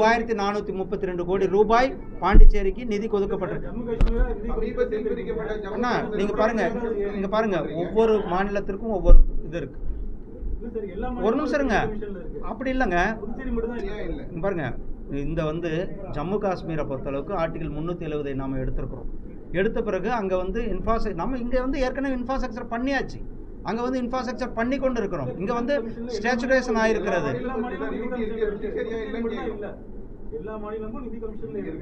மூவாயிரத்தி நானூற்றி முப்பத்தி ரெண்டு கோடி ரூபாய் பாண்டிச்சேரிக்கு நிதி ஒதுக்கப்பட்டிருக்கு. அண்ணா காஷ்மீர் நீங்க பாருங்க நீங்க பாருங்க ஒவ்வொரு மாநிலத்திற்கும் ஒவ்வொரு இது இருக்கு. இல்ல சார், எல்லா ஒரு நிமிஷம் இருங்க. அப்படி இல்லைங்க. பாருங்க இந்த வந்து ஜம்மு காஷ்மீரை பொறுத்தளவுக்கு ஆர்டிகல் முந்நூற்றி எழுபதை நாம் எடுத்திருக்கிறோம். எடுத்த பிறகு அங்கே வந்து இன்ஃப்ராஸ்ட்ரக்சர் நம்ம இங்கே வந்து ஏற்கனவே இன்ஃப்ராஸ்ட்ரக்சர் பண்ணியாச்சு. அங்கே வந்து இன்ஃப்ராஸ்ட்ரக்சர் பண்ணி கொண்டு இருக்கிறோம் இங்கே வந்து ஸ்டேச்சுரேஷன் ஆகிருக்கிறது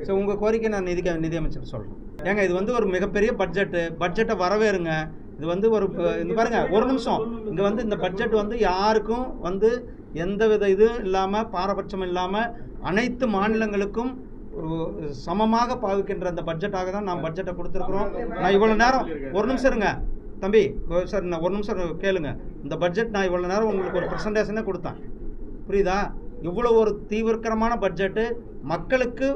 ஸோ உங்கள் கோரிக்கை நான் நிதி நிதியமைச்சர் சொல்கிறேன் ஏங்க இது வந்து ஒரு மிகப்பெரிய பட்ஜெட்டு பட்ஜெட்டை வரவேறுங்க. இது வந்து ஒரு இந்த பாருங்க ஒரு நிமிஷம். இங்கே வந்து இந்த பட்ஜெட் வந்து யாருக்கும் வந்து எந்தவித இது இல்லாமல் பாரபட்சம் இல்லாமல் அனைத்து மாநிலங்களுக்கும் சமமாக பாவிக்கின்ற அந்த பட்ஜெட்டாக தான் நாம் பட்ஜெட்டை கொடுத்துருக்குறோம். நான் இவ்வளோ நேரம் ஒரு நிமிஷம் இருங்க. தம்பி சார் நான் ஒரு நிமிஷம் கேளுங்க. இந்த பட்ஜெட் நான் இவ்வளோ நேரம் உங்களுக்கு ஒரு ப்ரெசன்டேஷனே கொடுத்தேன். புரியுதா? இவ்வளோ ஒரு தீவிரக்கரமான பட்ஜெட்டு மக்களுக்கு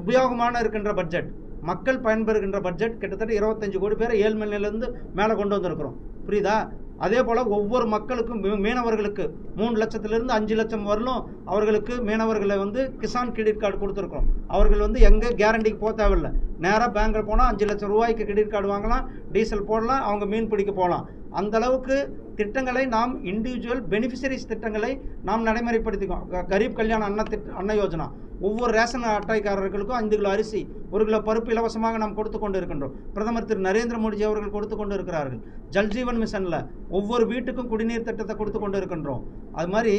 உபயோகமான இருக்கின்ற பட்ஜெட் மக்கள் பயன்பெறுகின்ற பட்ஜெட் கிட்டத்தட்ட இருபத்தஞ்சு கோடி பேரை ஏழு மணிலேருந்து மேலே கொண்டு வந்திருக்கிறோம். புரியுதா? அதே போல் ஒவ்வொரு மக்களுக்கும் மீனவர்களுக்கு மூணு லட்சத்திலிருந்து அஞ்சு லட்சம் வரலும் அவர்களுக்கு மீனவர்களை வந்து கிசான் கிரெடிட் கார்டு கொடுத்துருக்கோம் அவர்கள் வந்து எங்கே கேரண்டிக்கு போக தேவையில்லை. நேராக பேங்கில் போனால் அஞ்சு லட்சம் ரூபாய்க்கு கிரெடிட் கார்டு வாங்கலாம் டீசல் போடலாம் அவங்க மீன் பிடிக்க போகலாம். அந்த அளவுக்கு திட்டங்களை நாம் இண்டிவிஜுவல் பெனிஃபிஷரிஸ் திட்டங்களை நாம் நடைமுறைப்படுத்திக்கோம் கரீப் கல்யாண அன்ன திட்ட அன்ன யோஜனா. ஒவ்வொரு ரேஷன் அட்டைக்காரர்களுக்கும் ஐந்து கிலோ அரிசி ஒரு கிலோ பருப்பு இலவசமாக நாம் கொடுத்து கொண்டு இருக்கின்றோம் பிரதமர் திரு. நரேந்திர மோடிஜி அவர்கள் கொடுத்து கொண்டு இருக்கிறார்கள் ஜல்ஜீவன் மிஷனில் ஒவ்வொரு வீட்டுக்கும் குடிநீர் திட்டத்தை கொடுத்து கொண்டு இருக்கின்றோம் அது மாதிரி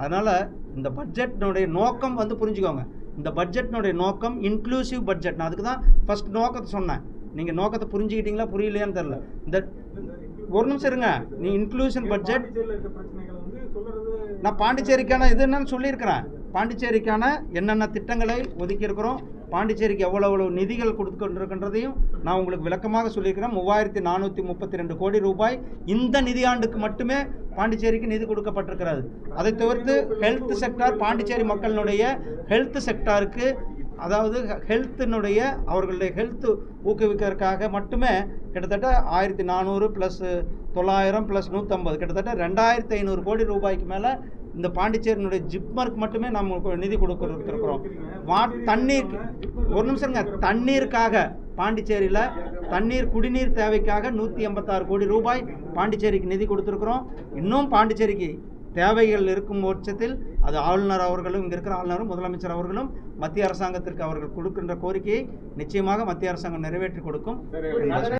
அதனால் இந்த பட்ஜெட்னுடைய நோக்கம் வந்து புரிஞ்சுக்கோங்க. இந்த பட்ஜெட்னுடைய நோக்கம் இன்க்ளூசிவ் பட்ஜெட். நான் அதுக்கு தான் ஃபர்ஸ்ட் நோக்கத்தை சொன்னேன். நீங்கள் நோக்கத்தை புரிஞ்சுக்கிட்டீங்களா புரியலையான்னு தெரில இந்த ஒரு நிமிஷம் இருங்க. நீ இன்க்ளூஷன் பட்ஜெட் நான் பாண்டிச்சேரிக்கான இது என்னன்னு சொல்லியிருக்கிறேன். பாண்டிச்சேரிக்கான என்னென்ன திட்டங்களை ஒதுக்கியிருக்கிறோம் பாண்டிச்சேரிக்கு எவ்வளோ எவ்வளோ நிதிகள் கொடுத்துக்கொண்டிருக்கின்றதையும் நான் உங்களுக்கு விளக்கமாக சொல்லியிருக்கிறேன். மூவாயிரத்தி நானூற்றி முப்பத்தி ரெண்டு கோடி ரூபாய் இந்த நிதியாண்டுக்கு மட்டுமே பாண்டிச்சேரிக்கு நிதி கொடுக்கப்பட்டிருக்கிறது. அதை தவிர்த்து ஹெல்த் செக்டார் பாண்டிச்சேரி மக்களினுடைய ஹெல்த் செக்டாருக்கு அதாவது ஹெல்த்தினுடைய அவர்களுடைய ஹெல்த்து ஊக்குவிக்கிறதுக்காக மட்டுமே கிட்டத்தட்ட ஆயிரத்தி நானூறு ப்ளஸ் தொள்ளாயிரம் ப்ளஸ் நூற்றம்பது கிட்டத்தட்ட ரெண்டாயிரத்தி ஐநூறு கோடி ரூபாய்க்கு மேலே இந்த பாண்டிச்சேரியினுடைய ஜிப்மர்க் மட்டுமே நம்ம நிதி கொடுத்துருக்குறோம் வா தண்ணீர் ஒரு நிமிஷங்க தண்ணீருக்காக பாண்டிச்சேரியில் தண்ணீர் குடிநீர் தேவைக்காக நூற்றி எண்பத்தாறு கோடி ரூபாய் பாண்டிச்சேரிக்கு நிதி கொடுத்துருக்குறோம். இன்னும் பாண்டிச்சேரிக்கு தேவைகள் இருக்கும் பட்சத்தில் அது ஆளுநர் அவர்களும் இங்கே இருக்கிற ஆளுநரும் முதலமைச்சர் அவர்களும் மத்திய அரசாங்கத்திற்கு அவர்கள் கொடுக்கின்ற கோரிக்கையை நிச்சயமாக மத்திய அரசாங்கம் நிறைவேற்றி கொடுக்கும்.